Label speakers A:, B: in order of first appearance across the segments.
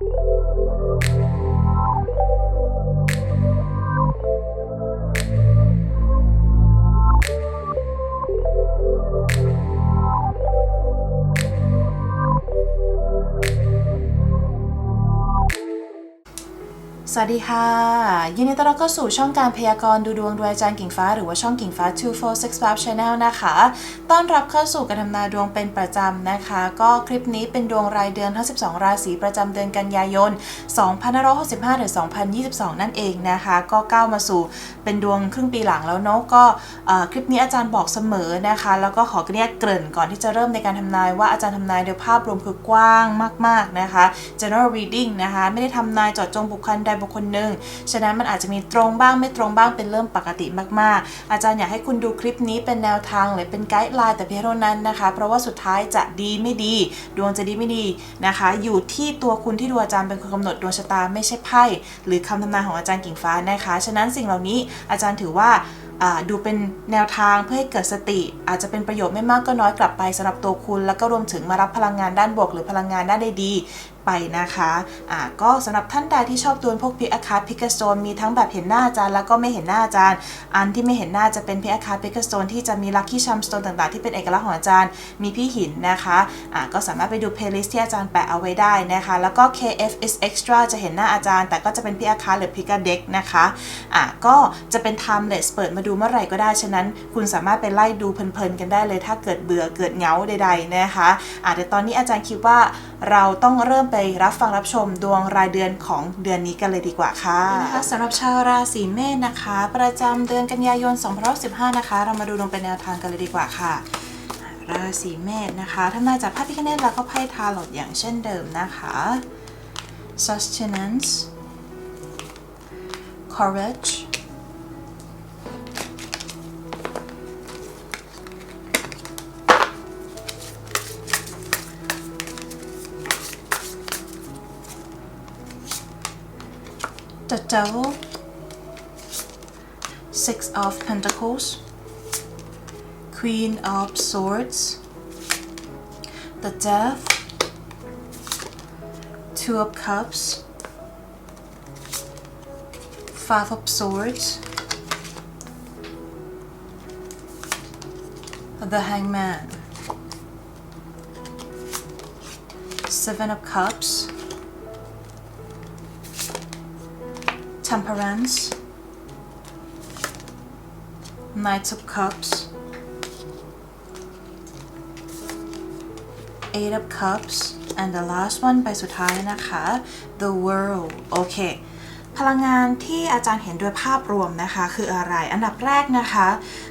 A: you สวัสดีค่ะ ยินดีต้อนรับเข้าสู่ช่องการพยากรณ์ดูดวงโดยอาจารย์กิ่งฟ้าหรือว่าช่องกิ่งฟ้า 2465 Channel นะคะ ต้อนรับเข้าสู่การทำนายดวงเป็นประจำนะคะ ก็คลิปนี้เป็นดวงรายเดือนทั้ง 12 ราศีประจำเดือนกันยายน 2565หรือ2022 นั่นเองนะคะ ก็ก้าวมาสู่เป็นดวงครึ่งปีหลังแล้วเนาะก็คลิปนี้อาจารย์บอกเสมอนะคะ แล้วก็ขอเรียกเกริ่นก่อนที่จะเริ่มในการทำนายว่าอาจารย์ทำนายโดยภาพรวมคือกว้างมาก ๆนะคะ general reading นะคะไม่ได้ทำนายเจาะจงบุคคลใดบุคคลหนึ่งฉะนั้นมันอาจจะมีตรงบ้างไม่ตรงบ้างเป็นเรื่องปกติมากๆ อาจารย์อยากให้คุณดูคลิปนี้เป็นแนวทางหรือเป็นไกด์ไลน์แต่เพียงเท่านั้นนะคะ เพราะว่าสุดท้ายจะดีไม่ดี ดวงจะดีไม่ดีนะคะ อยู่ที่ตัวคุณที่ดูอาจารย์เป็นคนกำหนดดวงชะตาไม่ใช่ไพ่หรือคำทำนายของอาจารย์กิ่งฟ้านะคะ ฉะนั้นสิ่งเหล่านี้อาจารย์ถือว่าดูเป็นแนวทางเพื่อให้เกิดสติ อาจจะเป็นประโยชน์ไม่มากก็น้อยกลับไปสำหรับตัวคุณ แล้วก็รวมถึงมารับพลังงานด้านบวกหรือพลังงานด้านดี ไปนะคะอ่าก็สำหรับท่านใดที่ชอบดวลพวกพิกอาคาพิกาโซนมีทั้งแบบเห็นหน้าอาจารย์แล้วก็ไม่เห็นหน้าอาจารย์ อันที่ไม่เห็นหน้าจะเป็นพิกอาคาพิกาโซนที่จะมีลัคกี้ชัมสโตนต่างๆ ที่เป็นเอกลักษณ์ของอาจารย์มีพี่หินนะคะอ่าก็สามารถไปดูเพลย์ลิสต์ที่อาจารย์แปะเอาไว้ได้นะคะ แล้วก็ KF is extra จะเห็นหน้าอาจารย์ แต่ก็จะเป็นพิกอาคาหรือพิกาเด็กนะคะอ่าก็จะเป็น timeless เปิดมาดูเมื่อไหร่ก็ได้ฉะนั้น คุณสามารถไปไล่ดูเพลินๆกันได้เลย ถ้าเกิดเบื่อเกิดเหงาใดๆนะคะอ่าเดี๋ยวตอนนี้อาจารย์คิดว่าเราต้องเริ่มไปรับฟังรับชมดวงรายเดือนของเดือนนี้กันเลยดีกว่าค่ะนะคะสำหรับชาวราศีเมษนะคะ ประจำเดือนกันยายน2015นะคะ เรามาดูดวงเป็นแนวทางกันเลยดีกว่าค่ะ ราศีเมษนะคะทำนายจากพระพิคเนตแล้วก็ไพ่ทาโรตอย่างเช่นเดิมนะคะ sustenance courage devil six of pentacles. Queen of Swords, the Death, Two of Cups, Five of Swords, the Hangman, Seven of Cups, Temperance, Knights of Cups, Eight of Cups and the last one ใบสุดท้ายนะคะ The World โอเค พลังงานที่อาจารย์เห็นโดยภาพรวมนะคะ คืออะไร อันดับแรกนะคะ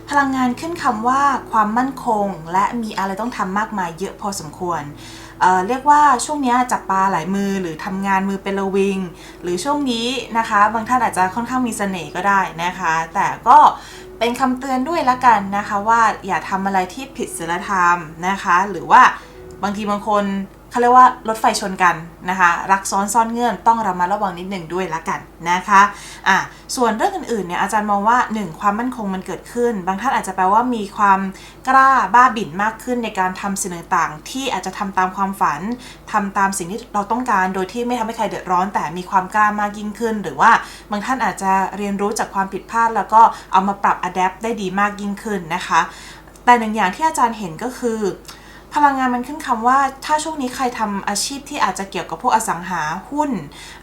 A: พลังงานขึ้นคำว่าความมั่นคง และมีอะไรต้องทำมากมายเยอะพอสมควร เเรียกว่าช่วงนี้จับปลาหลายมือหรือทำงานมือเป็นระวิง หรือช่วงนี้นะคะ บางท่านอาจจะค่อนข้างมีเสน่ห์ก็ได้นะคะ แต่ก็เป็นคำเตือนด้วยละกันนะคะ ว่าอย่าทำอะไรที่ผิดศีลธรรมนะคะ หรือว่าบางทีบางคน เขาเรียกว่ารถไฟชนกันนะคะ รักซ้อนซ่อนเงื่อนต้องระมัดระวังนิดหนึ่งด้วยละกันนะคะอะส่วนเรื่องอื่นๆเนี่ยอาจารย์มองว่า 1 ความมั่นคงมันเกิดขึ้น บางท่านอาจจะแปลว่ามีความกล้าบ้าบิ่นมากขึ้นในการทำสิ่งต่างๆ ที่อาจจะทำตามความฝันทำตามสิ่งที่เราต้องการ โดยที่ไม่ทำให้ใครเดือดร้อน แต่มีความกล้ามากยิ่งขึ้น หรือว่าบางท่านอาจจะเรียนรู้จากความผิดพลาด แล้วก็เอามาปรับอัดแอปได้ดีมากยิ่งขึ้นนะคะ แต่หนึ่งอย่างที่อาจารย์เห็นก็คือ พลังงานมันขึ้นคำว่า ถ้าช่วงนี้ใครทำอาชีพที่อาจจะเกี่ยวกับพวกอสังหาหุ้น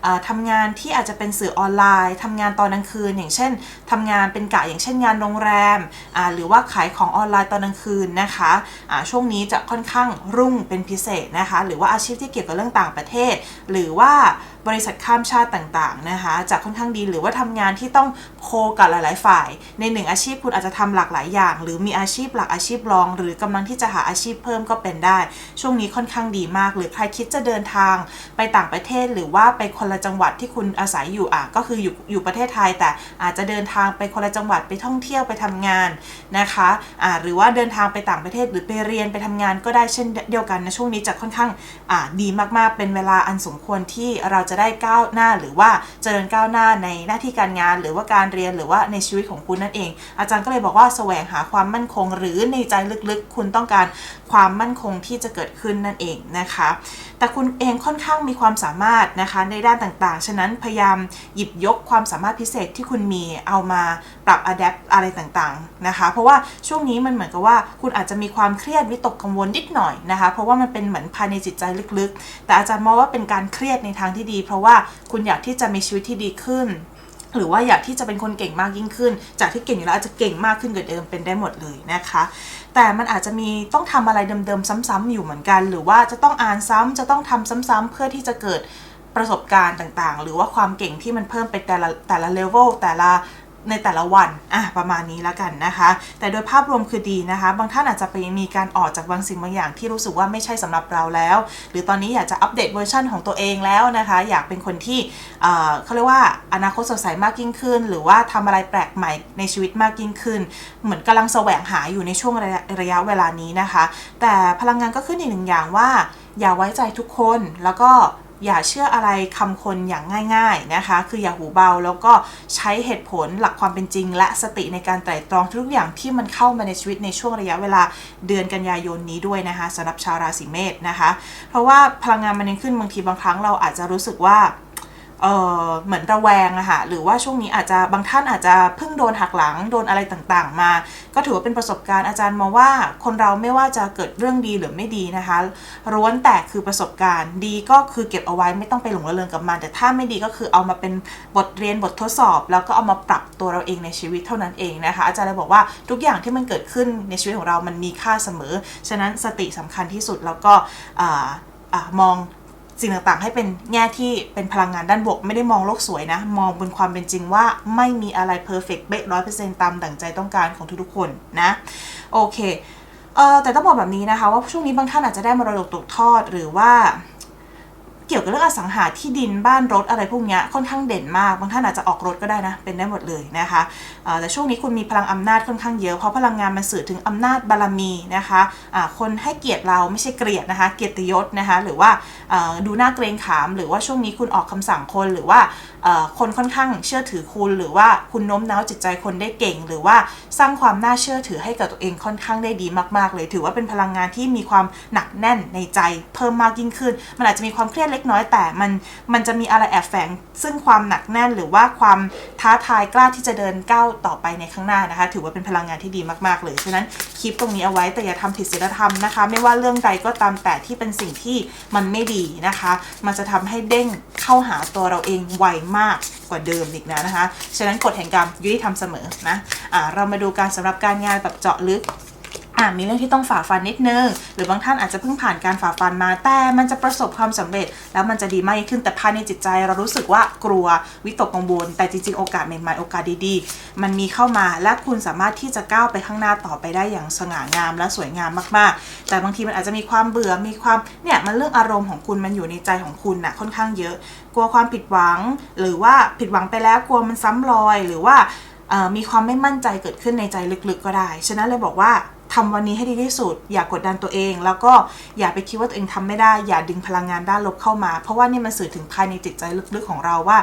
A: เอ่อทำงานที่อาจจะเป็นสื่อออนไลน์ทำงานตอนกลางคืน อย่างเช่นทำงานเป็นกะอย่างเช่นงานโรงแรม หรือว่าขายของออนไลน์ตอนกลางคืนนะคะะช่วงนี้จะค่อนข้างรุ่งเป็นพิเศษนะคะ หรือว่าอาชีพที่เกี่ยวกับเรื่องต่างประเทศ หรือว่า บริษัทข้ามชาติต่างๆนะคะจะค่อนข้างดีหรือว่าทำงานที่ต้องโคกับหลาย ๆ ฝ่าย ในหนึ่งอาชีพคุณอาจจะทำหลากหลายอย่าง หรือมีอาชีพหลักอาชีพรอง หรือกำลังที่จะหาอาชีพเพิ่มก็เป็นได้ ช่วงนี้ค่อนข้างดีมาก หรือใครคิดจะเดินทางไปต่างประเทศ หรือว่าไปคนละจังหวัดที่คุณอาศัยอยู่อะก็คืออยู่อยู่ประเทศไทย แต่อาจจะเดินทางไปคนละจังหวัดไปท่องเที่ยวไปทำงานนะคะอ่าหรือว่าเดินทางไปต่างประเทศหรือไปเรียนไปทำงานก็ได้เช่นเดียวกันนะช่วงนี้จะค่อนข้างอ่าดีมากๆ เป็นเวลาอันสมควรที่เราจะได้ก้าวหน้าหรือว่าเจริญก้าวหน้าในหน้าที่การงาน หรือว่าการเรียนหรือว่าในชีวิตของคุณนั่นเอง อาจารย์ก็เลยบอกว่าแสวงหาความมั่นคง หรือในใจลึกๆ คุณต้องการความมั่นคงที่จะเกิดขึ้นนั่นเองนะคะ แต่คุณเองค่อนข้างมีความสามารถนะคะในด้านต่างๆ ฉะนั้นพยายามหยิบยกความสามารถพิเศษที่คุณมีเอามา ปรับอัดแอปอะไรต่างๆนะคะ เพราะว่าช่วงนี้มันเหมือนกับว่าคุณอาจจะมีความเครียดวิตกกังวลนิดหน่อยนะคะ เพราะว่ามันเป็นเหมือนภายในจิตใจลึกๆ แต่อาจารย์มองว่าเป็นการเครียดในทางที่ดี เพราะว่าคุณอยากที่จะมีชีวิตที่ดีขึ้นหรือว่าอยากที่จะเป็นคนเก่งมากยิ่งขึ้น จากที่เก่งอยู่แล้วอาจจะเก่งมากขึ้นกว่าเดิมเป็นได้หมดเลยนะคะ แต่มันอาจจะมีต้องทำอะไรเดิมๆซ้ำๆอยู่เหมือนกัน หรือว่าจะต้องอ่านซ้ำจะต้องทำซ้ำๆเพื่อที่จะเกิดประสบการณ์ต่างๆ หรือว่าความเก่งที่มันเพิ่มไปแต่ละแต่ละเลเวลแต่ละ ในแต่ละวันอะประมาณนี้แล้วกันนะคะ แต่โดยภาพรวมคือดีนะคะ บางท่านอาจจะไปมีการออกจากบางสิ่งบางอย่างที่รู้สึกว่าไม่ใช่สำหรับเราแล้ว หรือตอนนี้อยากจะอัปเดตเวอร์ชันของตัวเองแล้วนะคะ อยากเป็นคนที่เขาเรียกว่าอนาคตสดใสมากยิ่งขึ้น หรือว่าทำอะไรแปลกใหม่ในชีวิตมากยิ่งขึ้น เหมือนกำลังแสวงหาอยู่ในช่วงระยะระยะเวลานี้นะคะ แต่พลังงานก็ขึ้นอีกหนึ่งอย่างว่า อย่าไว้ใจทุกคนแล้วก็ อย่าเชื่ออะไรคำคนอย่างง่าย ๆนะคะ คืออย่าหูเบาแล้วก็ใช้เหตุผลหลักความเป็นจริง และสติในการไตร่ตรองทุกอย่างที่มันเข้ามาในชีวิตในช่วงระยะเวลาเดือนกันยายนนี้ด้วยนะคะสำหรับชาวราศีเมษนะคะ เพราะว่าพลังงานมันยังขึ้นบางทีบางครั้งเราอาจจะรู้สึกว่า เออเหมือนระแวงอะค่ะหรือว่าช่วงนี้อาจจะบางท่านอาจจะเพิ่งโดนหักหลังโดนอะไรต่างๆ มา ก็ถือว่าเป็นประสบการณ์อาจารย์มองว่าคนเราไม่ว่าจะเกิดเรื่องดีหรือไม่ดีนะคะล้วนแต่คือประสบการณ์ดีก็คือเก็บเอาไว้ไม่ต้องไปหลงระเริงกับมัน แต่ถ้าไม่ดีก็คือเอามาเป็นบทเรียนบททดสอบ แล้วก็เอามาปรับตัวเราเองในชีวิตเท่านั้นเองนะคะอาจารย์เลยบอกว่าทุกอย่างที่มันเกิดขึ้นในชีวิตของเรามันมีค่าเสมอ ฉะนั้นสติสำคัญที่สุดแล้วก็อมอง สิ่งต่างๆ ให้เป็นแง่ที่เป็นพลังงานด้านบวก ไม่ได้มองโลกสวยนะ มองบนความเป็นจริงว่าไม่มีอะไรเพอร์เฟกต์เป๊ะร้อยเปอร์เซ็นต์ตามดั่งใจต้องการของทุกๆคนนะโอเคเออแต่ต้องบอกแบบนี้นะคะ ว่าช่วงนี้บางท่านอาจจะได้มรดกตกทอดหรือว่าเกี่ยวกับเรื่องอสังหาที่ดินบ้านรถอะไรพวกนี้ค่อนข้างเด่นมาก บางท่านอาจจะออกรถก็ได้นะ เป็นได้หมดเลยนะคะเอ่อแต่ช่วงนี้คุณมีพลังอำนาจค่อนข้างเยอะเพราะพลังงานมันสื่อถึงอำนาจบารมีนะคะะคนให้เกียรติเราไม่ใช่เกลียดนะคะ เกียรติยศนะคะ หรือว่า ดูหน้าเกรงขาม หรือว่าช่วงนี้คุณออกคำสั่งคนหรือว่าคนค่อนข้างเชื่อถือคุณ หรือว่าคุณโน้มน้าวจิตใจคนได้เก่ง หรือว่าสร้างความน่าเชื่อถือให้กับตัวเองค่อนข้างได้ดีมาก ๆ เลย ถือว่าเป็นพลังงานที่มีความหนักแน่นในใจเพิ่มมากยิ่งขึ้น มันอาจจะมีความเครียดเล็กน้อยแต่มันมันจะมีอะไรแอบแฝงซึ่งความหนักแน่นหรือว่าความท้าทายกล้าที่จะเดินก้าวต่อไปในข้างหน้านะคะ ถือว่าเป็นพลังงานที่ดีมากๆเลยฉะนั้นคลิปตรงนี้เอาไว้แต่อย่าทำผิดศีลธรรมนะคะ ไม่ว่าเรื่องใดก็ตามแต่ที่เป็นสิ่งที่มันไม่ดีนะคะ มันจะทำให้เด้งเข้าหาตัวเราเองไวมากกว่าเดิมอีกนะนะคะ ฉะนั้นกฎแห่งกรรมยุติธรรมเสมอนะอ่าเรามาดูการสำหรับการงานแบบเจาะลึก อะมีเรื่องที่ต้องฝ่าฟันนิดนึง หรือบางท่านอาจจะเพิ่งผ่านการฝ่าฟันมา แต่มันจะประสบความสำเร็จ แล้วมันจะดีมากยิ่งขึ้นแต่ภายในจิตใจ เรารู้สึกว่ากลัววิตกกังวลแต่จริงๆโอกาสใหม่ๆโอกาสดีๆ มันมีเข้ามาและคุณสามารถที่จะก้าวไปข้างหน้าต่อไปได้อย่างสง่างามและสวยงามมากๆ แต่บางทีมันอาจจะมีความเบื่อมีความเนี่ยมันเรื่องอารมณ์ของคุณมันอยู่ในใจของคุณน่ะค่อนข้างเยอะ กลัวความผิดหวัง หรือว่าผิดหวังไปแล้วกลัวมันซ้ำรอยหรือว่ามีความไม่มั่นใจเกิดขึ้นในใจลึกๆก็ได้ ฉะนั้นเลยบอกว่า ทำวันนี้ให้ดีที่สุด อย่ากกดดันตัวเอง แล้วก็อย่าไปคิดว่าตัวเองทำไม่ได้ อย่าดึงพลังงานด้านลบเข้ามา เพราะว่านี่มันสื่อถึงภายในจิตใจลึกๆของเราว่า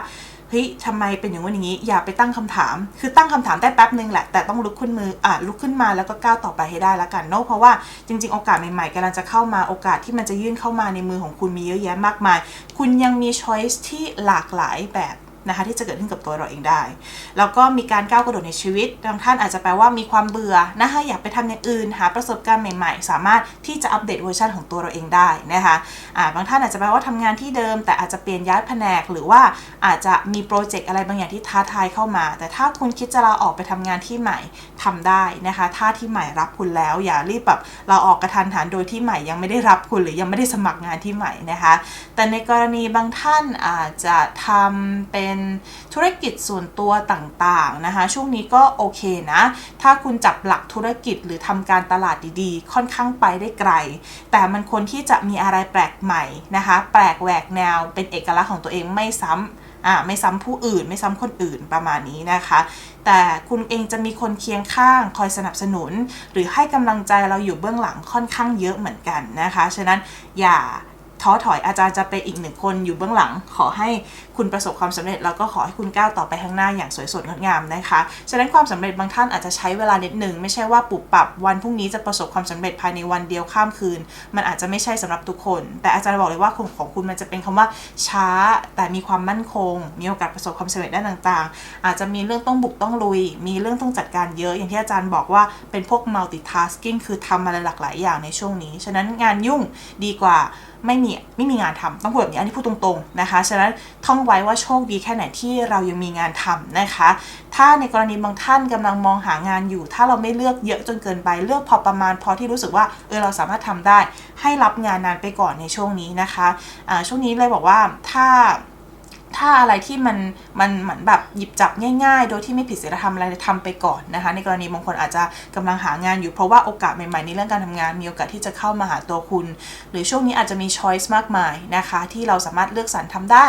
A: เฮ้ยทำไมเป็นอย่างว่าอย่างนี้ อย่าไปตั้งคำถาม คือตั้งคำถามได้แป๊บนึงแหละ แต่ต้องลุกขึ้นมืออะลุกขึ้นมาแล้วก็ก้าวต่อไปให้ได้แล้วกันเนาะเพราะว่าจริง ๆ โอกาสใหม่ๆกำลังจะเข้ามาโอกาสที่มันจะยื่นเข้ามาในมือของคุณมีเยอะแยะมากมาย คุณยังมีช้อยส์ที่หลากหลายแบบ นะคะที่จะเกิดขึ้นกับตัวเราเองได้ แล้วก็มีการก้าวกระโดดในชีวิตบางท่านอาจจะแปลว่ามีความเบื่อนะคะอยากไปทำอย่างอื่น หาประสบการณ์ใหม่ๆ สามารถที่จะอัปเดตเวอร์ชันของตัวเราเองได้นะคะอ่าบางท่านอาจจะแปลว่าทำงานที่เดิม แต่อาจจะเปลี่ยนย้ายแผนก หรือว่าอาจจะมีโปรเจกต์อะไรบางอย่างที่ท้าทายเข้ามา แต่ถ้าคุณคิดจะลาออกไปทำงานที่ใหม่ทำได้นะคะ ถ้าที่ใหม่รับคุณแล้ว อย่ารีบแบบเราออกกระทันหันโดยที่ใหม่ยังไม่ได้รับคุณหรือยังไม่ได้สมัครงานที่ใหม่นะคะ แต่ในกรณีบางท่านอาจจะทำเป็นธุรกิจส่วนตัวต่างๆนะคะ ช่วงนี้ก็โอเคนะ ถ้าคุณจับหลักธุรกิจหรือทำการตลาดดีๆ ค่อนข้างไปได้ไกล แต่มันควรที่จะมีอะไรแปลกใหม่นะคะ แปลกแหวกแนวเป็นเอกลักษณ์ของตัวเองไม่ซ้ำอ่าไม่ซ้ำผู้อื่นไม่ซ้ำคนอื่นประมาณนี้นะคะ แต่คุณเองจะมีคนเคียงข้างคอยสนับสนุน หรือให้กำลังใจเราอยู่เบื้องหลังค่อนข้างเยอะเหมือนกันนะคะ ฉะนั้นอย่าท้อถอยอาจารย์จะเป็นอีกหนึ่งคนอยู่เบื้องหลัง ขอให้ คุณประสบความสำเร็จแล้วก็ขอให้คุณก้าวต่อไปข้างหน้าอย่างสวยสดงดงามนะคะ ฉะนั้นความสำเร็จบางท่านอาจจะใช้เวลานิดหนึ่งไม่ใช่ว่าปุบปับวันพรุ่งนี้จะประสบความสำเร็จภายในวันเดียวข้ามคืน มันอาจจะไม่ใช่สำหรับทุกคน แต่อาจารย์บอกเลยว่าของของคุณมันจะเป็นคำว่าช้าแต่มีความมั่นคง มีโอกาสประสบความสำเร็จด้านต่างๆ อาจจะมีเรื่องต้องบุกต้องลุย มีเรื่องต้องจัดการเยอะ อย่างที่อาจารย์บอกว่าเป็นพวก multitasking คือทำอะไรหลากหลายอย่างในช่วงนี้ ฉะนั้นงานยุ่งดีกว่าไม่มีไม่มีงานทำต้องพูดแบบนี้อันนี้พูดตรงๆนะคะ ฉะนั้นท่องไว้ว่าโชคดีแค่ไหนที่เรายังมีงานทำนะคะ ถ้าในกรณีบางท่านกำลังมองหางานอยู่ ถ้าเราไม่เลือกเยอะจนเกินไปเลือกพอประมาณพอที่รู้สึกว่าเออเราสามารถทำได้ ให้รับงานนานไปก่อนในช่วงนี้นะคะอ่าช่วงนี้เลยบอกว่าถ้า ถ้าอะไรที่มันมันเหมือนแบบหยิบจับง่าย ๆ โดยที่ไม่ผิดศีลธรรมอะไรทำไปก่อนนะคะ ในกรณีบางคนอาจจะกำลังหางานอยู่เพราะว่าโอกาสใหม่ๆในเรื่องการทำงาน มีโอกาสที่จะเข้ามาหาตัวคุณ หรือช่วงนี้อาจจะมีช้อยส์มากมายนะคะ ที่เราสามารถเลือกสรรทำได้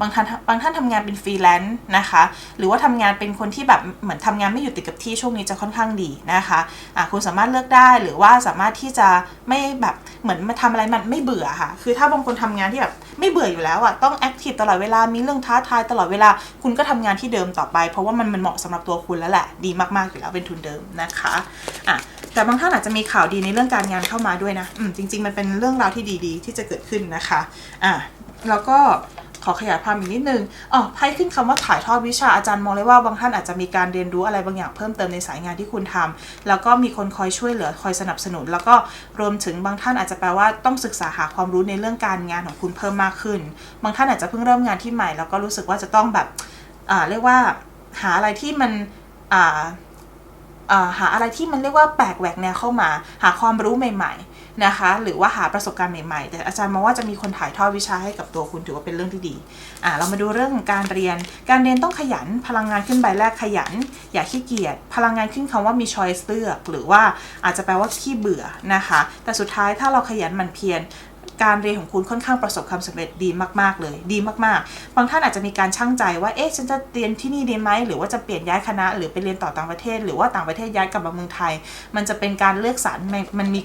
A: บางท่านบางท่านทำงานเป็นฟรีแลนซ์นะคะ หรือว่าทำงานเป็นคนที่แบบเหมือนทำงานไม่อยู่ติดกับที่ช่วงนี้จะค่อนข้างดีนะคะะคุณสามารถเลือกได้หรือว่าสามารถที่จะไม่แบบเหมือนมาทำอะไรมันไม่เบื่อค่ะ คือถ้าบางคนทำงานที่แบบ ไม่เบื่ออยู่แล้วอะต้องแอคทีฟตลอดเวลามีเรื่องท้าทายตลอดเวลา คุณก็ทำงานที่เดิมต่อไป เพราะว่ามันมันเหมาะสำหรับตัวคุณแล้วแหละ ดีมากๆอยู่แล้วเป็นทุนเดิมนะคะอะแต่บางท่านอาจจะมีข่าวดีในเรื่องการงานเข้ามาด้วยนะอืมจริง ๆ มันเป็นเรื่องราวที่ดีๆ ที่จะเกิดขึ้นนะคะอะแล้วก็ ขอขยายความอีกนิดนึงอ๋อไพ่ขึ้นคำว่าถ่ายทอดวิชาอาจารย์มองเลยว่าบางท่านอาจจะมีการเรียนรู้อะไรบางอย่างเพิ่มเติมในสายงานที่คุณทำแล้วก็มีคนคอยช่วยเหลือคอยสนับสนุน แล้วก็รวมถึงบางท่านอาจจะแปลว่าต้องศึกษาหาความรู้ในเรื่องการงานของคุณเพิ่มมากขึ้น บางท่านอาจจะเพิ่งเริ่มงานที่ใหม่ แล้วก็รู้สึกว่าจะต้องแบบอ่าเรียกว่าหาอะไรที่มันอ่าหาอะไรที่มันเรียกว่าแปลกแหวกแนวเข้ามา หาความรู้ใหม่ ๆ นะคะ หรือว่าหาประสบการณ์ใหม่ๆ แต่อาจารย์มองว่าจะมีคนถ่ายทอดวิชาให้กับตัวคุณถือว่าเป็นเรื่องที่ดีอ่าเรามาดูเรื่องของการเรียน การเรียนต้องขยันพลังงานขึ้นใบแรกขยัน อย่าขี้เกียจพลังงานขึ้นคำว่ามี choice เลือก หรือว่าอาจจะแปลว่าขี้เบื่อนะคะ แต่สุดท้ายถ้าเราขยันหมันเพียร การเรียนของคุณค่อนข้างประสบความสำเร็จดีมากๆเลย ดีมากๆ บางท่านอาจจะมีการชั่งใจว่าเอ๊ะฉันจะเรียนที่นี่ดีไหมหรือว่าจะเปลี่ยนย้ายคณะ หรือไปเรียนต่อต่างประเทศ หรือว่าต่างประเทศย้ายกลับมาเมืองไทย มันจะเป็นการเลือกสรรมันมันมี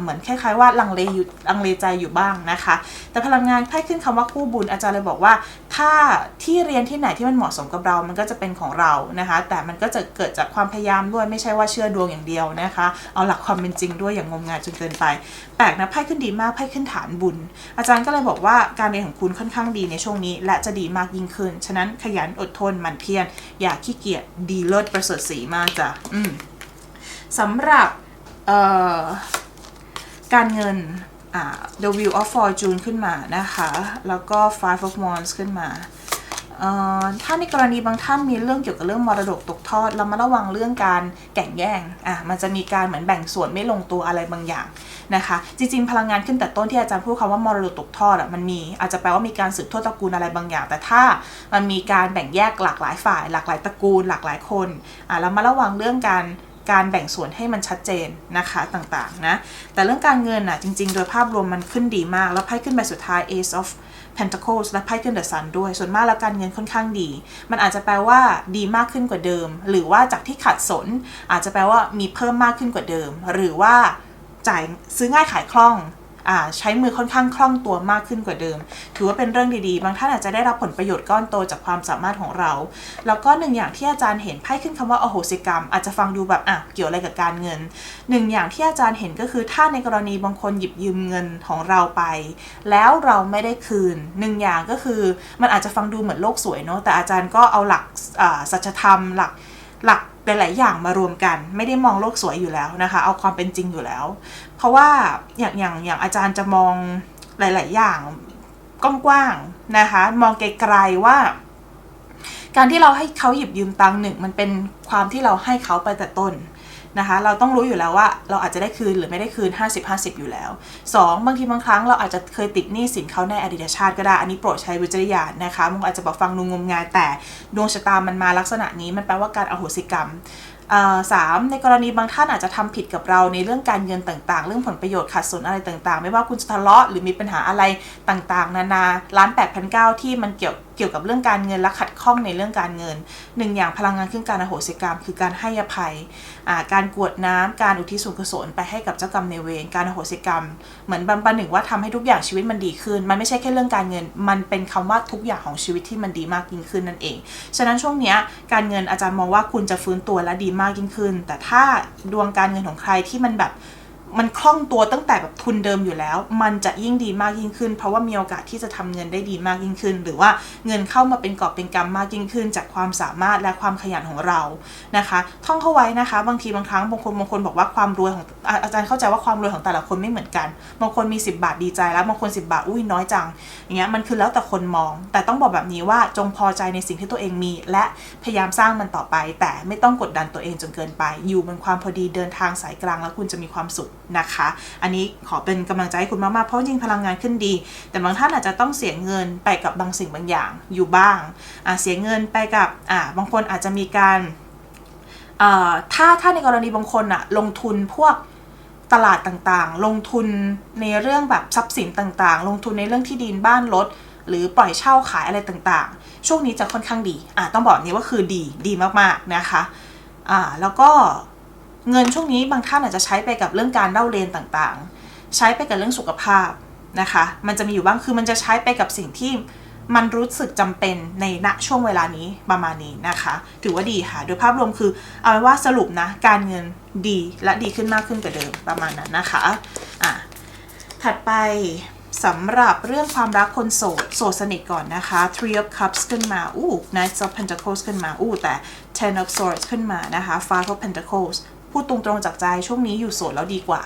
A: เหมือนคล้ายๆว่าลังเลอยู่ลังเลใจอยู่บ้างนะคะ แต่พลังงานไพ่ขึ้นคำว่าคู่บุญอาจารย์เลยบอกว่า ถ้าที่เรียนที่ไหนที่มันเหมาะสมกับเรา มันก็จะเป็นของเรานะคะ แต่มันก็จะเกิดจากความพยายามด้วยไม่ใช่ว่าเชื่อดวงอย่างเดียวนะคะ เอาหลักความเป็นจริงด้วยอย่างงมงายจนเกินไปแปลกนะไพ่ขึ้นดีมากไพ่ขึ้นฐานบุญ อาจารย์ก็เลยบอกว่าการเรียนของคุณค่อนข้างดีในช่วงนี้ และจะดีมากยิ่งขึ้น ฉะนั้นขยันอดทนหมั่นเพียรอย่าขี้เกียจดีเลิศประเสริฐสีมากจ้ะอืมสำหรับการเงิน The Wheel of Fortune ขึ้นมานะคะ แล้วก็ Five of Wands ขึ้นมา ถ้าในกรณีบางท่านมีเรื่องเกี่ยวกับเรื่องมรดกตกทอด เรามาระวังเรื่องการแก่งแย่งอะมันจะมีการเหมือนแบ่งส่วนไม่ลงตัวอะไรบางอย่างนะคะ จริง ๆ พลังงานขึ้นแต่ต้นที่อาจารย์พูดคำว่ามรดกตกทอดอะมันมีอาจจะแปลว่ามีการสืบทอดตระกูลอะไรบางอย่าง แต่ถ้ามันมีการแบ่งแยกหลากหลายฝ่าย หลากหลายตระกูล หลากหลายคนอะเรามาระวังเรื่องการการแบ่งส่วนให้มันชัดเจนนะคะต่างๆนะแต่เรื่องการเงินน่ะจริง ๆ โดยภาพรวมมันขึ้นดีมาก แล้วไพ่ขึ้นใบสุดท้าย Ace of Pentacles และไพ่ขึ้น The Sun ด้วย ส่วนมากแล้วการเงินค่อนข้างดี มันอาจจะแปลว่าดีมากขึ้นกว่าเดิม หรือว่าจากที่ขาดสน อาจจะแปลว่ามีเพิ่มมากขึ้นกว่าเดิม หรือว่าจ่ายซื้อง่ายขายคล่อง ใช้มือค่อนข้างคล่องตัวมากขึ้นกว่าเดิม ถือว่าเป็นเรื่องดีๆ บางท่านอาจจะได้รับผลประโยชน์ก้อนโตจากความสามารถของเรา แล้วก็หนึ่งอย่างที่อาจารย์เห็นไพ่ขึ้นคำว่าอโหสิกรรม อาจจะฟังดูแบบอะเกี่ยวอะไรกับการเงินหนึ่งอย่างที่อาจารย์เห็นก็คือถ้าในกรณีบางคนหยิบยืมเงินของเราไป แล้วเราไม่ได้คืนหนึ่งอย่างก็คือมันอาจจะฟังดูเหมือนโลกสวยเนาะแต่อาจารย์ก็เอาหลักสัจธรรมหลัก หลักหลายๆอย่างมารวมกัน ไม่ได้มองโลกสวยอยู่แล้วนะคะ เอาความเป็นจริงอยู่แล้ว เพราะว่าอย่างอย่างอย่างอาจารย์จะมองหลาย ๆ อย่างกว้างๆนะคะ มองไกลๆว่า การที่เราให้เขาหยิบยืมตังค์หนึ่งมันเป็นความที่เราให้เขาไปแต่ต้น นะคะ เราต้องรู้อยู่แล้วว่าเราอาจจะได้คืนหรือไม่ได้คืน 50-50 อยู่แล้ว 2. บางทีบางครั้งเราอาจจะเคยติดหนี้สินเขาในอดีตชาติก็ได้ อันนี้โปรดใช้วิจารณญาณนะคะมันอาจจะบอกฟังดูงมงายแต่ดวงชะตามันมาลักษณะนี้มันแปลว่าการอโหสิกรรมสามในกรณีบางท่านอาจจะทำผิดกับเราในเรื่องการเงินต่างๆ เรื่องผลประโยชน์ขัดสนอะไรต่างๆ ไม่ว่าคุณจะทะเลาะหรือมีปัญหาอะไรต่างๆ นานาล้านแปดพันเก้าที่มันเกี่ยวเกี่ยวกับเรื่องการเงินและขัดข้องในเรื่องการเงินหนึ่งอย่างพลังงานขึ้นการอโหสิกรรม คือการให้อภัย การกวดน้ำการอุทิศส่วนกุศลไปให้กับเจ้ากรรมในเวรการอโหสิกรรม เหมือนบันบันหนึ่งว่าทำให้ทุกอย่างชีวิตมันดีขึ้น มันไม่ใช่แค่เรื่องการเงิน มันเป็นคำว่าทุกอย่างของชีวิตที่มันดีมากยิ่งขึ้นนั่นเอง ฉะนั้นช่วงนี้การเงินอาจารย์มองว่าคุณจะฟื้นตัวและดีมากยิ่งขึ้น แต่ถ้าดวงการเงินของใครที่มันแบบ มันคล่องตัวตั้งแต่แบบทุนเดิมอยู่แล้ว มันจะยิ่งดีมากยิ่งขึ้น เพราะว่ามีโอกาสที่จะทำเงินได้ดีมากยิ่งขึ้น หรือว่าเงินเข้ามาเป็นกอบเป็นกำมากยิ่งขึ้น จากความสามารถและความขยันของเรานะคะ ท่องเข้าไว้นะคะ บางทีบางครั้งบางคนบางคนบอกว่าความรวยของอะอาจารย์เข้าใจว่าความรวยของแต่ละคนไม่เหมือนกัน บางคนมี 10 บาทดีใจแล้วบางคน 10 บาทอุ้ยน้อยจังอย่างเงี้ยมันคือแล้วแต่คนมอง แต่ต้องบอกแบบนี้ว่าจงพอใจในสิ่งที่ตัวเองมี และพยายามสร้างมันต่อไป แต่ไม่ต้องกดดันตัวเองจนเกินไป อยู่บนความพอดีเดินทางสายกลางแล้วคุณจะมีความสุขนะคะ อันนี้ขอเป็นกำลังใจให้คุณมากๆ เพราะจริงพลังงานขึ้นดี แต่บางท่านอาจจะต้องเสียเงินไปกับบางสิ่งบางอย่างอยู่บ้างเสียเงินไปกับอ่าบางคนอาจจะมีการถ้าถ้าในกรณีบางคนอะลงทุนพวกตลาดต่างๆ ลงทุนในเรื่องแบบทรัพย์สินต่างๆ ลงทุนในเรื่องที่ดินบ้านรถหรือปล่อยเช่าขายอะไรต่างๆ ช่วงนี้จะค่อนข้างดีอะต้องบอกนี้ว่าคือดีดีมากๆนะคะอ่าแล้วก็ เงินช่วงนี้บางท่านอาจจะใช้ไปกับเรื่องการเล่าเรียนต่างๆ ใช้ไปกับเรื่องสุขภาพนะคะ มันจะมีอยู่บ้างคือมันจะใช้ไปกับสิ่งที่มันรู้สึกจำเป็นในณช่วงเวลานี้ประมาณนี้นะคะ ถือว่าดีค่ะ โดยภาพรวมคือเอาไว้ว่าสรุปนะ การเงินดีและดีขึ้นมากขึ้นกว่าเดิมประมาณนั้นนะคะอะถัดไปสำหรับเรื่องความรักคนโสด โสดสนิทก่อนนะคะ Three of Cups ขึ้นมา อู้ Knights of Pentacles ขึ้นมา อู้ แต่ Ten of Swords ขึ้นมานะคะ Five of Pentacles พูดตรงๆจากใจช่วงนี้อยู่โสดแล้วดีกว่า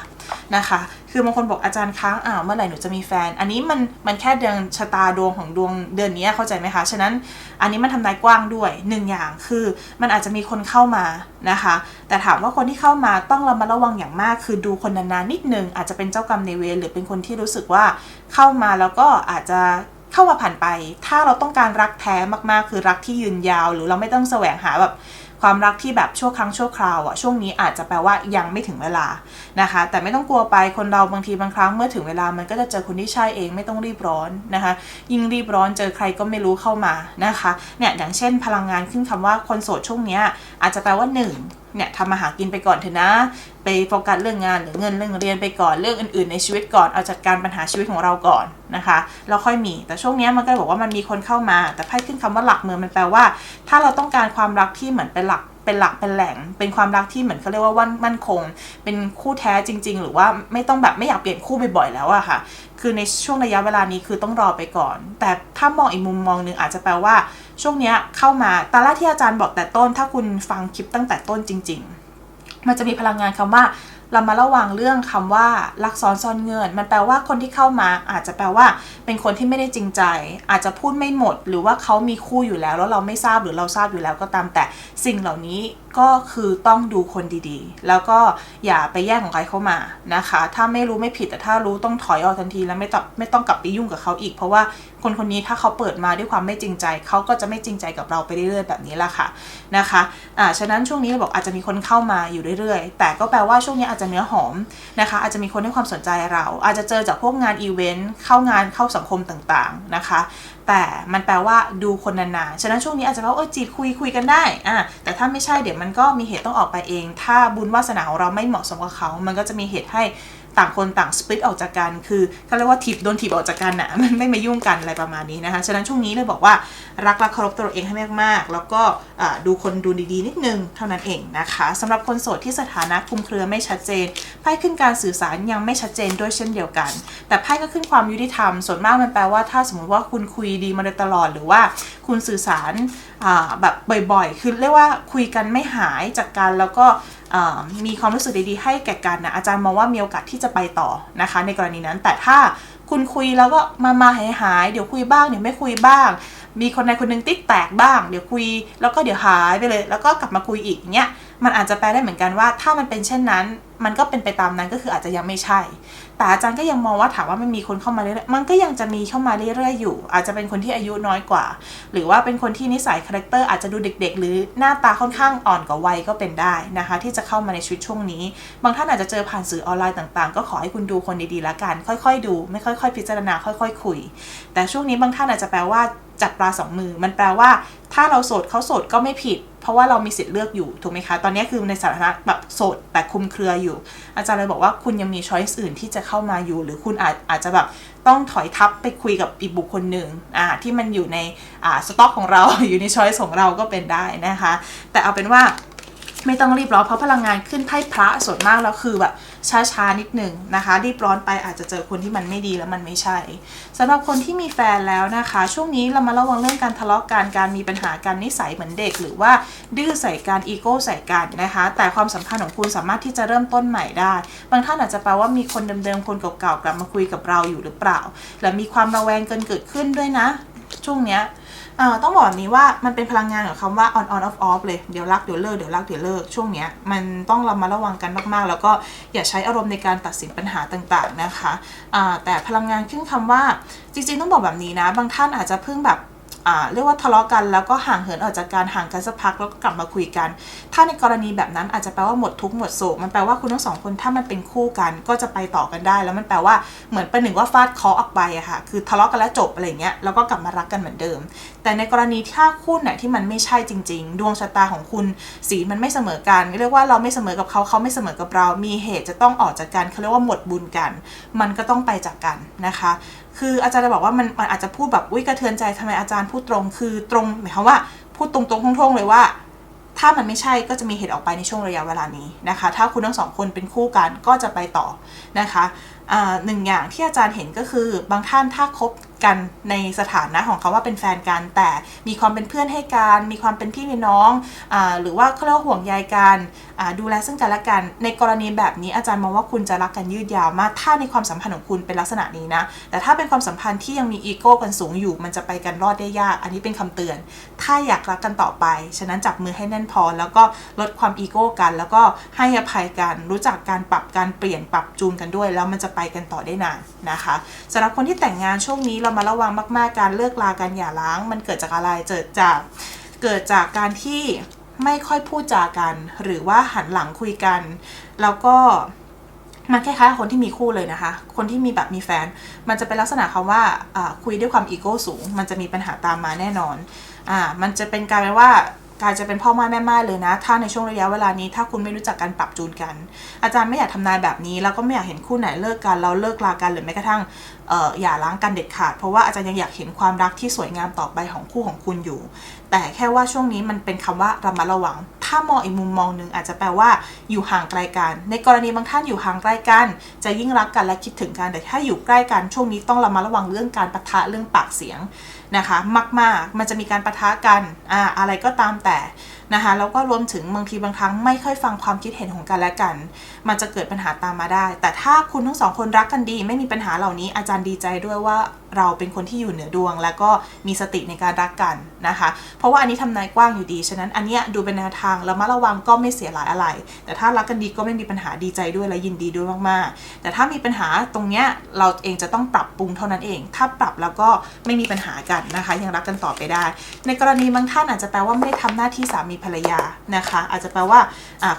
A: นะคะ คือบางคนบอกอาจารย์ค้างอ้าวเมื่อไหร่หนูจะมีแฟน อันนี้มันมันแค่เดือนชะตาดวงของดวงเดือนนี้เข้าใจไหมคะฉะนั้นอันนี้มันทำนายกว้างด้วยหนึ่งอย่างคือมันอาจจะมีคนเข้ามานะคะ แต่ถามว่าคนที่เข้ามาต้องระมัดระวังอย่างมาก คือดูคนนานๆนิดนึงอาจจะเป็นเจ้ากรรมในเวรหรือเป็นคนที่รู้สึกว่าเข้ามาแล้วก็อาจจะเข้ามาผ่านไป ถ้าเราต้องการรักแท้มากๆ คือรักที่ยืนยาว หรือเราไม่ต้องแสวงหาแบบ ความรักที่แบบชั่วครั้งชั่วคราวอะช่วงนี้อาจจะแปลว่ายังไม่ถึงเวลานะคะ แต่ไม่ต้องกลัวไปคนเราบางทีบางครั้งเมื่อถึงเวลามันก็จะเจอคนที่ใช่เองไม่ต้องรีบร้อนนะคะ ยิ่งรีบร้อนเจอใครก็ไม่รู้เข้ามานะคะเนี่ยอย่างเช่นพลังงานขึ้นคำว่าคนโสดช่วงนี้อาจจะแปลว่าหนึ่ง เนี่ยทำมาหากินไปก่อนเถอะนะ ไปโฟกัสเรื่องงานหรือเงินเรื่องเรียนไปก่อนเรื่องอื่นๆ ในชีวิตก่อนเอาจัดการปัญหาชีวิตของเราก่อนนะคะเราค่อยมี แต่ช่วงนี้มันก็บอกว่ามันมีคนเข้ามา แต่ไพ่ขึ้นคำว่าหลักเมืองมันแปลว่า ถ้าเราต้องการความรักที่เหมือนเป็นหลัก เป็นหลักเป็นแหล่ง เป็นความรักที่เหมือนเขาเรียกว่าวันมั่นคง เป็นคู่แท้จริง ๆ หรือว่าไม่ต้องแบบไม่อยากเปลี่ยนคู่บ่อยๆแล้วอะค่ะ คือในช่วงระยะเวลานี้คือต้องรอไปก่อน แต่ถ้ามองอีกมุมมองหนึ่งอาจจะแปลว่า ช่วงนี้เข้ามาตาละที่อาจารย์บอกแต่ต้น ถ้าคุณฟังคลิปตั้งแต่ต้นจริง ๆ มันจะมีพลังงานคำว่า เรามาระวังเรื่องคำว่าลักซ้อนซ่อนเงินมันแปลว่าคนที่เข้ามา อาจจะแปลว่า เป็นคนที่ไม่ได้จริงใจ อาจจะพูดไม่หมด หรือว่าเขามีคู่อยู่แล้ว แล้วเราไม่ทราบหรือเราทราบอยู่แล้วก็ตามแต่สิ่งเหล่านี้ก็คือต้องดูคนดีๆ แล้วก็อย่าไปแย่งของใครเข้ามานะคะ ถ้าไม่รู้ไม่ผิดแต่ถ้ารู้ต้องถอยออกทันทีแล้วไม่ต้องไม่ต้องกลับไปยุ่งกับเขาอีก เพราะว่าคนคนนี้ถ้าเขาเปิดมาด้วยความไม่จริงใจ เขาก็จะไม่จริงใจกับเราไปเรื่อยๆแบบนี้แหละค่ะนะคะอ่าฉะนั้นช่วงนี้เราบอกอาจจะมีคนเข้ามาอยู่เรื่อยๆ แต่ก็แปลว่าช่วงนี้อาจจะเนื้อหอมนะคะ อาจจะมีคนให้ความสนใจเรา อาจจะเจอจากพวกงานอีเวนต์เข้างานเข้าสังคมต่างๆนะคะ แต่มันแปลว่าดูคนนานๆ ฉะนั้นช่วงนี้อาจจะว่าเออจีบคุยคุยกันได้อะแต่ถ้าไม่ใช่เดี๋ยวมันก็มีเหตุต้องออกไปเอง ถ้าบุญวาสนาของเราไม่เหมาะสมกับเขา มันก็จะมีเหตุให้ ต่างคนต่างสปลิตออกจากกันคือเขาเรียกว่าถีบโดนถีบออกจากกันอะมันไม่มายุ่งกันอะไรประมาณนี้นะคะฉะนั้นช่วงนี้เลยบอกว่ารักและเคารพตัวเองให้มากๆ แล้วก็ดูคนดูดีๆ นิดนึงเท่านั้นเองนะคะสำหรับคนโสดที่สถานะคุมเครือไม่ชัดเจนไพ่ขึ้นการสื่อสารยังไม่ชัดเจนด้วยเช่นเดียวกัน แต่ไพ่ก็ขึ้นความยุติธรรมส่วนมากมันแปลว่าถ้าสมมติว่าคุณคุยดีมาโดยตลอดหรือว่าคุณสื่อสารแบบบ่อยๆ คือเรียกว่าคุยกันไม่หายจากกันแล้วก็ มีความรู้สึกดีๆให้แก่กันนะอาจารย์มองว่ามีโอกาสที่จะไปต่อนะคะ ในกรณีนั้น แต่ถ้าคุณคุยแล้วก็มามาหายหายเดี๋ยวคุยบ้างเดี๋ยวไม่คุยบ้าง มีคนใดคนหนึ่งติ๊กแตกบ้าง เดี๋ยวคุย แล้วก็เดี๋ยวหายไปเลย แล้วก็กลับมาคุยอีกอย่างเงี้ยมันอาจจะแปลได้เหมือนกันว่า ถ้ามันเป็นเช่นนั้น มันก็เป็นไปตามนั้นก็คืออาจจะยังไม่ใช่ แต่อาจารย์ก็ยังมองว่าถามว่ามันมีคนเข้ามาเรื่อยๆมันก็ยังจะมีเข้ามาเรื่อยๆอยู่ อาจจะเป็นคนที่อายุน้อยกว่า หรือว่าเป็นคนที่นิสัยคาแรคเตอร์อาจจะดูเด็ก ๆ หรือหน้าตาค่อนข้างอ่อนกว่าวัยก็เป็นได้นะคะ ที่จะเข้ามาในชีวิตช่วงนี้ บางท่านอาจจะเจอผ่านสื่อออนไลน์ต่างๆ ก็ขอให้คุณดูคนดีๆแล้วกัน ค่อยๆดู ไม่ค่อยๆ พิจารณาค่อย ๆ คุย แต่ช่วงนี้บางท่านอาจจะแปลว่า จับปลาสองมือ มันแปลว่า ถ้าเราโสดเขาโสดก็ไม่ผิด เพราะว่าเรามีสิทธิ์เลือกอยู่ถูกไหมคะ ตอนนี้คือในสถานะแบบโสดแต่คุมเครืออยู่ อาจารย์เลยบอกว่าคุณยังมีช้อยส์อื่นที่จะเข้ามาอยู่ หรือคุณอาจอาจจะแบบต้องถอยทับไปคุยกับอีกบุคคลหนึ่งอ่าที่มันอยู่ในอ่าสต็อกของเราอยู่ในช้อยส์ของเราก็เป็นได้นะคะ แต่เอาเป็นว่า ไม่ต้องรีบร้อนเพราะพลังงานขึ้นไพ่พระส่วนมากแล้วคือแบบช้าๆนิดหนึ่งนะคะ รีบร้อนไปอาจจะเจอคนที่มันไม่ดีแล้วมันไม่ใช่สำหรับคนที่มีแฟนแล้วนะคะ ช่วงนี้เรามาระวังเรื่องการทะเลาะกันการมีปัญหาการนิสัยเหมือนเด็ก หรือว่าดื้อใส่การอีโก้ใส่กันนะคะ แต่ความสัมพันธ์ของคุณสามารถที่จะเริ่มต้นใหม่ได้ บางท่านอาจจะแปลว่ามีคนเดิมๆคนเก่าๆกลับมาคุยกับเราอยู่หรือเปล่า และมีความระแวงเกินเกิดขึ้นด้วยนะ ช่วงเนี้ย เอ่อต้องบอกแบบนี้ว่ามันเป็นพลังงานของคำว่า on on off off เลยเดี๋ยวรักเดี๋ยวเลิกเดี๋ยวรักเดี๋ยวเลิกช่วงเนี้ยมันต้องเรามาระวังกันมากๆ แล้วก็อย่าใช้อารมณ์ในการตัดสินปัญหาต่างๆนะคะอ่าแต่พลังงานขึ้นคำว่าจริงๆต้องบอกแบบนี้นะ บางท่านอาจจะเพิ่งแบบ เรียกว่าทะเลาะกันแล้วก็ห่างเหินออกจากการห่างกันสักพักแล้วก็กลับมาคุยกัน ถ้าในกรณีแบบนั้นอาจจะแปลว่าหมดทุกข์หมดโศกมันแปลว่าคุณทั้งสองคนถ้ามันเป็นคู่กัน ก็จะไปต่อกันได้ แล้วมันแปลว่าเหมือนเป็นหนึ่งว่าฟาดเคาะออกไปอะค่ะคือทะเลาะกันแล้วจบอะไรเงี้ยแล้วก็กลับมารักกันเหมือนเดิม แต่ในกรณีถ้าคู่ไหนที่มันไม่ใช่จริง ๆ ดวงชะตาของคุณสีมันไม่เสมอกันเรียกว่าเราไม่เสมอกับเขาเขาไม่เสมอกับเรา มีเหตุจะต้องออกจากกันเขาเรียกว่าหมดบุญกัน มันก็ต้องไปจากกันนะคะ คืออาจารย์จะบอกว่ามันมันอาจจะพูดแบบอุ้ยกระเทือนใจทำไมอาจารย์พูดตรงคือตรงหมายความว่าพูดตรงๆท่งๆเลยว่า ถ้ามันไม่ใช่ก็จะมีเหตุออกไปในช่วงระยะเวลานี้นะคะ ถ้าคุณทั้งสองคนเป็นคู่กันก็จะไปต่อนะคะหนึ่งอย่างที่อาจารย์เห็นก็คือบางท่านถ้าคบกันในสถานะของเขาว่าเป็นแฟนกัน แต่มีความเป็นเพื่อนให้กันมีความเป็นพี่เป็นน้องอหรือว่าเขาเรียกว่าห่วงใยกัน ดูแลซึ่งกันและกัน ในกรณีแบบนี้อาจารย์มองว่าคุณจะรักกันยืดยาวมาก ถ้าในความสัมพันธ์ของคุณเป็นลักษณะนี้นะ แต่ถ้าเป็นความสัมพันธ์ที่ยังมีอีโก้กันสูงอยู่ มันจะไปกันรอดได้ยาก อันนี้เป็นคำเตือน ถ้าอยากรักกันต่อไป ฉะนั้นจับมือให้แน่นพอ แล้วก็ลดความอีโก้กัน แล้วก็ให้อภัยกัน รู้จักการปรับการเปลี่ยนปรับจูนกันด้วย แล้วมันจะไปกันต่อได้นานนะคะสำหรับคนที่แต่งงานช่วงนี้เรามาระวังมาก ๆ การเลิกลากันอย่าร้าง มันเกิดจากอะไรเกิดจากเกิดจากการที่ ไม่ค่อยพูดจากัน หรือว่าหันหลังคุยกัน แล้วก็มันคล้ายๆคนที่มีคู่เลยนะคะ คนที่มีแบบมีแฟน มันจะเป็นลักษณะคำว่าอ่าคุยด้วยความอีโก้สูง มันจะมีปัญหาตามมาแน่นอนอ่ามันจะเป็นการเป็นว่ากลายจะเป็นพ่อไม้แม่ไม้เลยนะ ถ้าในช่วงระยะเวลานี้ ถ้าคุณไม่รู้จักการปรับจูนกัน อาจารย์ไม่อยากทำนายแบบนี้ แล้วก็ไม่อยากเห็นคู่ไหนเลิกกันแล้วเลิกลากันหรือแม้กระทั่งอออย่าล้างกันเด็ดขาด เพราะว่าอาจารย์ยังอยากเห็นความรักที่สวยงามต่อไปของคู่ของคุณอยู่ แต่แค่ว่าช่วงนี้มันเป็นคำว่าระมัดระวัง ถ้ามองอีกมุมมองหนึ่งอาจจะแปลว่าอยู่ห่างไกลกัน ในกรณีบางท่านอยู่ห่างไกลกัน จะยิ่งรักกันและคิดถึงกัน แต่ถ้าอยู่ใกล้กันช่วงนี้ต้องระมัดระวังเรื่องการปะทะเรื่องปากเสียงนะคะ มากๆ มันจะมีการปะทะกันอ่าอะไรก็ตามแต่ นะคะแล้วก็รวมถึงบางทีบางครั้งไม่ค่อยฟังความคิดเห็นของกันและกัน มันจะเกิดปัญหาตามมาได้ แต่ถ้าคุณทั้งสองคนรักกันดี ไม่มีปัญหาเหล่านี้อาจารย์ดีใจด้วยว่าเราเป็นคนที่อยู่เหนือดวง แล้วก็มีสติในการรักกันนะคะ เพราะว่าอันนี้ทำนายกว้างอยู่ดี ฉะนั้นอันเนี้ยดูเป็นแนวทางแล้วมาระวังก็ไม่เสียหลายอะไร แต่ถ้ารักกันดีก็ไม่มีปัญหาดีใจด้วยและยินดีด้วยมากๆ แต่ถ้ามีปัญหาตรงเนี้ยเราเองจะต้องปรับปรุงเท่านั้นเอง ถ้าปรับแล้วก็ไม่มีปัญหากันนะคะ ยังรักกันต่อไปได้ ในกรณีบางท่านอาจจะแปลว่าไม่ได้ทำหน้าที่สามีภรรยานะคะ อาจจะแปลว่า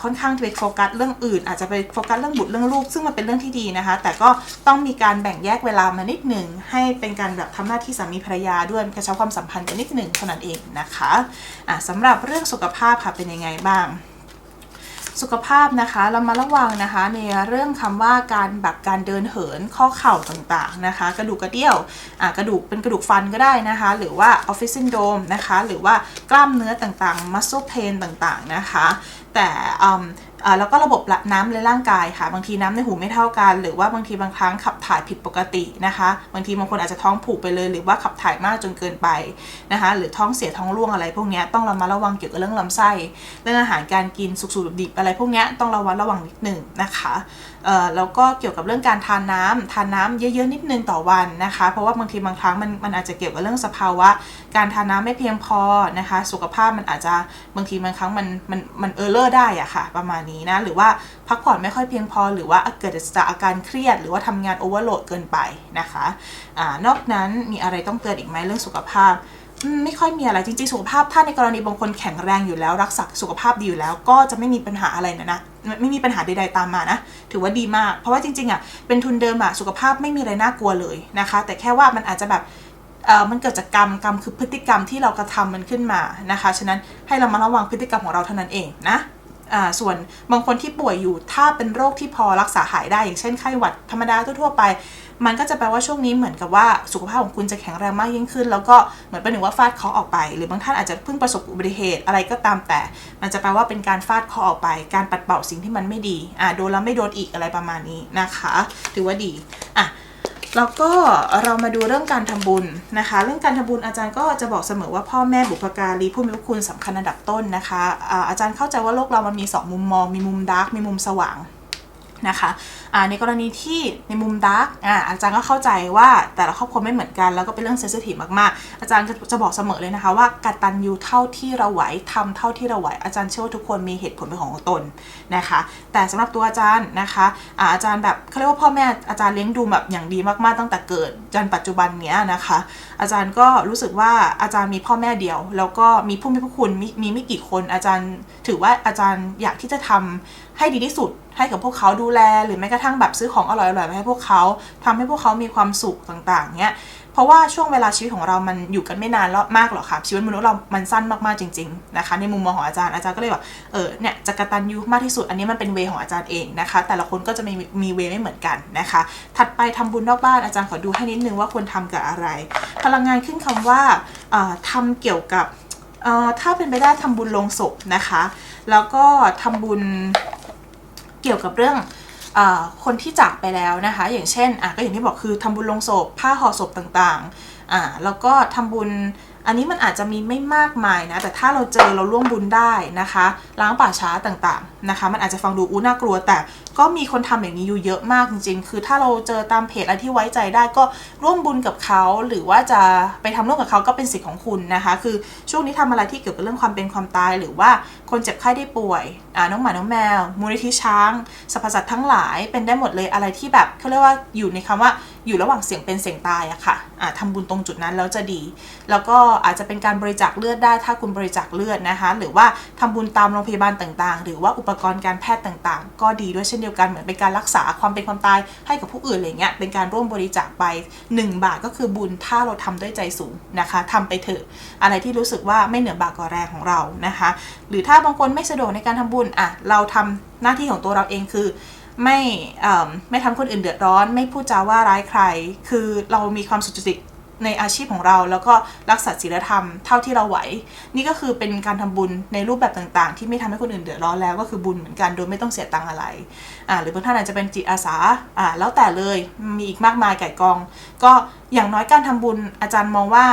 A: ค่อนข้างจะไปโฟกัสเรื่องอื่น อาจจะไปโฟกัสเรื่องบุตรเรื่องลูก ซึ่งมันเป็นเรื่องที่ดีนะคะ แต่ก็ต้องมีการแบ่งแยกเวลามานิดหนึ่งให้เป็นการแบบทำหน้าที่สามีภรรยาด้วยกระชับความสัมพันธ์กันนิดหนึ่งเท่านั้นเองนะคะะสำหรับเรื่องสุขภาพค่ะเป็นยังไงบ้าง สุขภาพนะคะเรามาระวังนะคะในเรื่องคำว่าการแบบการเดินเหินข้อเข่าต่างๆนะคะ กระดูกกระเดี่ยวอะกระดูกเป็นกระดูกฟันก็ได้นะคะ หรือว่าออฟฟิศซินโดมนะคะ หรือว่ากล้ามเนื้อต่างๆมัสซูเพนต่างๆนะคะ แต่ แล้วก็ระบบน้ำในร่างกายค่ะ บางทีน้ำในหูไม่เท่ากัน หรือว่าบางทีบางครั้งขับถ่ายผิดปกตินะคะ บางทีบางคนอาจจะท้องผูกไปเลย หรือว่าขับถ่ายมากจนเกินไปนะคะ หรือท้องเสียท้องร่วงอะไร พวกนี้ต้องเระมัดระวังเกี่ยวกับเรื่องลำไส้ เรื่องอาหารการกินสุกๆดิบๆอะไร พวกนี้ต้องระวัดระวังนิดหนึ่งนะคะแล้วก็เกี่ยวกับเรื่องการทานน้ำทานน้ำเยอะๆนิดนึงต่อวันนะคะ เพราะว่าบางทีบางครั้งมันมันอาจจะเกี่ยวกับเรื่องสภาวะ การทานน้ำไม่เพียงพอนะคะ สุขภาพมันอาจจะบางทีบางครั้งมันมันมันเออร์เลอร์ได้อะค่ะ ประมาณนี้นะ หรือว่าพักผ่อนไม่ค่อยเพียงพอ หรือว่าเกิดจากอาการเครียด หรือว่าทำงานโอเวอร์โหลดเกินไปนะคะอ่านอกนั้นมีอะไรต้องเตือนอีกไหมเรื่องสุขภาพไม่ค่อยมีอะไรจริงๆสุขภาพถ้าในกรณีบางคนแข็งแรงอยู่แล้ว รักษาสุขภาพดีอยู่แล้ว ก็จะไม่มีปัญหาอะไรนะนะไม่มีปัญหาใดๆตามมานะ ถือว่าดีมาก เพราะว่าจริงๆอะเป็นทุนเดิมอะสุขภาพไม่มีอะไรน่ากลัวเลยนะคะ แต่แค่ว่ามันอาจจะแบบเออมันเกิดจากกรรมกรรมคือพฤติกรรมที่เรากระทำมันขึ้นมานะคะ ฉะนั้นให้เรามาระวังพฤติกรรมของเราเท่านั้นเองนะ ส่วนบางคนที่ป่วยอยู่ถ้าเป็นโรคที่พอรักษาหายได้ อย่างเช่นไข้หวัดธรรมดาทั่วๆไป มันก็จะแปลว่าช่วงนี้เหมือนกับว่าสุขภาพของคุณจะแข็งแรงมากยิ่งขึ้น แล้วก็เหมือนเป็นหนึ่งว่าฟาดเคราะออกไป หรือบางท่านอาจจะเพิ่งประสบอุบัติเหตุอะไรก็ตามแต่ มันจะแปลว่าเป็นการฟาดเคราะออกไป การปัดเป่าสิ่งที่มันไม่ดีอ่าโดนแล้วไม่โดนอีกอะไรประมาณนี้นะคะ ถือว่าดีอะ แล้วก็เรามาดูเรื่องการทำบุญนะคะ เรื่องการทำบุญอาจารย์ก็จะบอกเสมอว่าพ่อแม่บุพการีผู้มีพระคุณสำคัญอันดับต้นนะคะอาจารย์เข้าใจว่าโลกเรามันมี 2 มุมมอง มีมุมดาร์กมีมุมสว่างนะคะ ในกรณีที่ในมุมดาร์กอาจารย์ก็เข้าใจว่าแต่ละครอบครัวไม่เหมือนกันแล้วก็เป็นเรื่องเซนซิทีฟมากๆ อาจารย์จะบอกเสมอเลยนะคะว่ากตัญญูเท่าที่เราไหวทำเท่าที่เราไหว อาจารย์เชื่อว่าทุกคนมีเหตุผลเป็นของตนนะคะ แต่สำหรับตัวอาจารย์นะคะอาจารย์แบบเขาเรียกว่าพ่อแม่อาจารย์เลี้ยงดูแบบอย่างดีมากๆตั้งแต่เกิดจนปัจจุบันเนี้ยนะคะ อาจารย์ก็รู้สึกว่าอาจารย์มีพ่อแม่เดียว แล้วก็มีผู้มีพระคุณมีไม่กี่คน อาจารย์ถือว่าอาจารย์อยากที่จะทำให้ดีที่สุดให้กับพวกเขาดูแลหรือแม้กระทั่งแบบซื้อของอร่อยๆไปให้พวกเขาทำให้พวกเขามีความสุขต่างๆเนี้ยเพราะว่าช่วงเวลาชีวิตของเรามันอยู่กันไม่นานแล้วมากหรอกค่ะชีวิตมนุษย์เรามันสั้นมากๆจริงๆนะคะในมุมมองของอาจารย์อาจารย์ก็เลยแบบเออเนี่ยจะกระตัญญูมากที่สุดอันนี้มันเป็นเวของอาจารย์เองนะคะ แต่ละคนก็จะมีมีเวไม่เหมือนกันนะคะ ถัดไปทำบุญนอกบ้านอาจารย์ขอดูให้นิดนึงว่าควรทำกับอะไร พลังงานขึ้นคำว่าเอ่อทำเกี่ยวกับถ้าเป็นไปได้ทำบุญลงศพนะคะ แล้วก็ทำบุญเกี่ยวกับเรื่อง คนที่จากไปแล้วนะคะ อย่างเช่นอะก็อย่างที่บอกคือทำบุญลงศพผ้าห่อศพต่างๆอ่าแล้วก็ทำบุญ อันนี้มันอาจจะมีไม่มากมายนะ แต่ถ้าเราเจอเราร่วมบุญได้นะคะ ล้างป่าช้าต่างๆนะคะ มันอาจจะฟังดูอู้น่ากลัว แต่ก็มีคนทำอย่างนี้อยู่เยอะมากจริง ๆ คือถ้าเราเจอตามเพจอะไรที่ไว้ใจได้ก็ร่วมบุญกับเขาหรือว่าจะไปทำร่วมกับเขาก็เป็นสิทธิ์ของคุณนะคะ คือช่วงนี้ทำอะไรที่เกี่ยวกับเรื่องความเป็นความตาย หรือว่าคนเจ็บไข้ได้ป่วยน้องหมาน้องแมว มูลนิธิช้างสรรพสัตว์ทั้งหลายเป็นได้หมดเลยอะไรที่แบบเขาเรียกว่าอยู่ในคำว่าอยู่ระหว่างเสียงเป็นเสียงตายอะค่ะอ่าทำบุญตรงจุดนั้นแล้วจะดี แล้วก็อาจจะเป็นการบริจาคเลือดได้ถ้าคุณบริจาคเลือดนะคะ หรือว่าทำบุญตามโรงพยาบาลต่างๆ หรือว่าอุปกรณ์การแพทย์ต่างๆ ก็ดีด้วยเช่นเดียวกันเหมือนเป็นการรักษาความเป็นความตายให้กับผู้อื่นอะไรเงี้ยเป็นการร่วมบริจาคไป 1 บาทก็คือบุญถ้าเราทำด้วยใจสูงนะคะทำไปเถอะอะไรที่รู้สึกว่าไม่เหนือบากกว่าแรงของเรานะคะ หรือถ้าบางคนไม่สะดวกในการทำบุญอะเราทำหน้าที่ของตัวเราเองคือไม่ไม่ทำคนอื่นเดือดร้อน ไม่พูดจาว่าร้ายใคร คือเรามีความสุจริต ในอาชีพของเรา แล้วก็รักษาศีลธรรมเท่าที่เราไหว นี่ก็คือเป็นการทำบุญในรูปแบบต่างๆ ที่ไม่ทำให้คนอื่นเดือดร้อนแล้วก็คือบุญเหมือนกันโดยไม่ต้องเสียตังอะไรอ่าหรือบางท่านอาจจะเป็นจิตอาสาอ่าแล้วแต่เลยมีอีกมากมายไก่กอง ก็อย่างน้อยการทำบุญอาจารย์มองว่า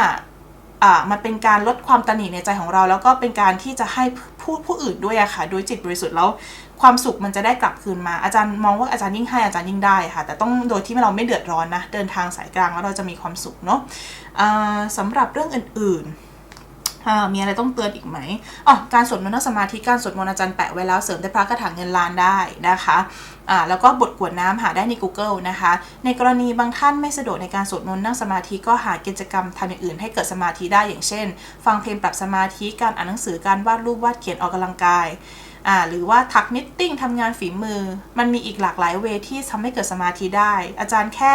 A: มันเป็นการลดความตระหนีในใจของเรา แล้วก็เป็นการที่จะให้ผู้ผู้อื่นด้วยอะค่ะโดยจิตบริสุทธิ์แล้วความสุขมันจะได้กลับคืนมา อาจารย์มองว่าอาจารย์ยิ่งให้อาจารย์ยิ่งได้ค่ะ แต่ต้องโดยที่เราไม่เดือดร้อนนะ เดินทางสายกลางแล้วเราจะมีความสุขเนาะอ่าสำหรับเรื่องอื่นๆ มีอะไรต้องเตือนอีกไหมอ๋อการสวดมนต์นั่งสมาธิการสวดมนต์อาจารย์แปะไว้แล้วเสริมได้พระคาถาเงินล้านได้นะคะอ่าแล้วก็บทกวดน้ำหาได้ใน Google นะคะ ในกรณีบางท่านไม่สะดวกในการสวดมนต์นั่งสมาธิก็หากิจกรรมทำอย่างอื่นให้เกิดสมาธิได้อย่างเช่น ฟังเพลงปรับสมาธิการอ่านหนังสือการวาดรูปวาดเขียนออกกำลังกายอ่าหรือว่าทักนิตติ้งทำงานฝีมือ มันมีอีกหลากหลายเวที่ทำให้เกิดสมาธิได้ อาจารย์แค่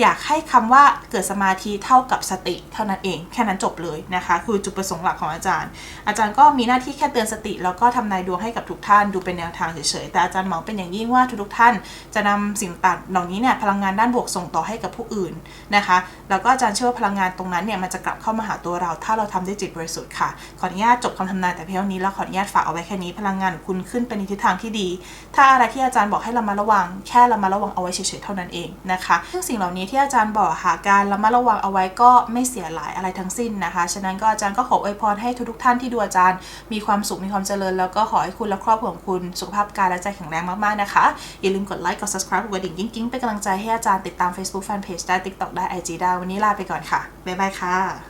A: อยากให้คำว่าเกิดสมาธิเท่ากับสติเท่านั้นเองแค่นั้นจบเลยนะคะ คือจุดประสงค์หลักของอาจารย์ อาจารย์ก็มีหน้าที่แค่เตือนสติ แล้วก็ทำนายดวงให้กับทุกท่านดูเป็นแนวทางเฉยๆแต่อาจารย์หมอเป็นอย่างยิ่งว่าทุกๆท่าน จะนำสิ่งต่างเหล่านี้เนี่ยพลังงานด้านบวกส่งต่อให้กับผู้อื่นนะคะ แล้วก็อาจารย์เชื่อว่าพลังงานตรงนั้นเนี่ยมันจะกลับเข้ามาหาตัวเรา ถ้าเราทำด้วยจิตบริสุทธิ์ค่ะขออนุญาตจบคำทำนายแต่เพียงเท่านี้แล้วขออนุญาตฝากเอาไว้แค่นี้พลังงานคุณขึ้นไปในทิศทางที่ดี ถ้าอะไรที่อาจารย์บอกให้เรามาระวัง แค่เรามาระวังเอาไว้เฉยๆเท่านั้นเองนะคะซึ่งสิ่งเหล่านี้ที่อาจารย์บอกค่ะการระมัดระวังเอาไว้ก็ไม่เสียหลายอะไรทั้งสิ้นนะคะ ฉะนั้นก็อาจารย์ก็ขออวยพรให้ทุกๆท่านที่ดูอาจารย์ มีความสุขมีความเจริญ แล้วก็ขอให้คุณและครอบครัวของคุณสุขภาพกายและใจแข็งแรงมากๆนะคะ อย่าลืมกดไลค์กด subscribe กดกระดิ่งกิ๊งๆเป็นกำลังใจให้อาจารย์ติดตาม Facebook Fanpage ได้ TikTok ได้ IG ได้วันนี้ลาไปก่อนค่ะบ๊ายบายค่ะ